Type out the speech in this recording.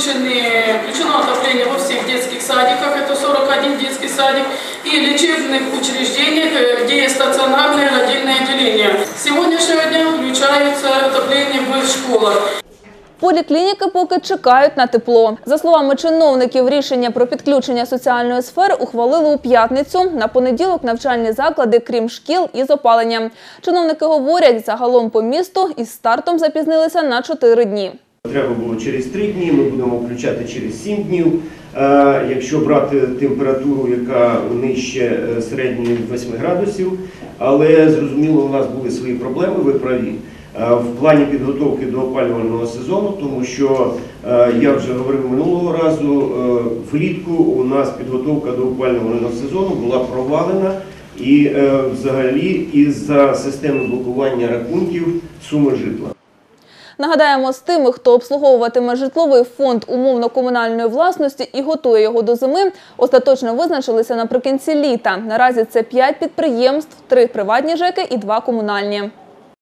включены, включено отопление во всех детских садиках, это 41 детский садик, и лечебных учреждениях, э, где есть стационарные родильные отделения. С сегодняшнего дня включается отопление в школах. Поліклініки поки чекають на тепло. За словами чиновників, рішення про підключення соціальної сфери ухвалили у п'ятницю. На понеділок навчальні заклади, крім шкіл, із опаленням. Чиновники говорять, загалом по місту із стартом запізнилися на 4 дні. Треба було через 3 дні, ми будемо включати через 7 днів. Е, Якщо брати температуру, яка нижче е, середньої 8 градусів, але зрозуміло, у нас були свої проблеми, ви праві. е, В плані підготовки до опалювального сезону, тому що я вже говорив минулого разу, влітку у нас підготовка до опалювального сезону була провалена і взагалі із-за системи блокування рахунків суми житла. Нагадаємо, з тими, хто обслуговуватиме житловий фонд умовно-комунальної власності і готує його до зими, остаточно визначилися наприкінці літа. Наразі це 5 підприємств, 3 приватні ЖЕКи і 2 комунальні.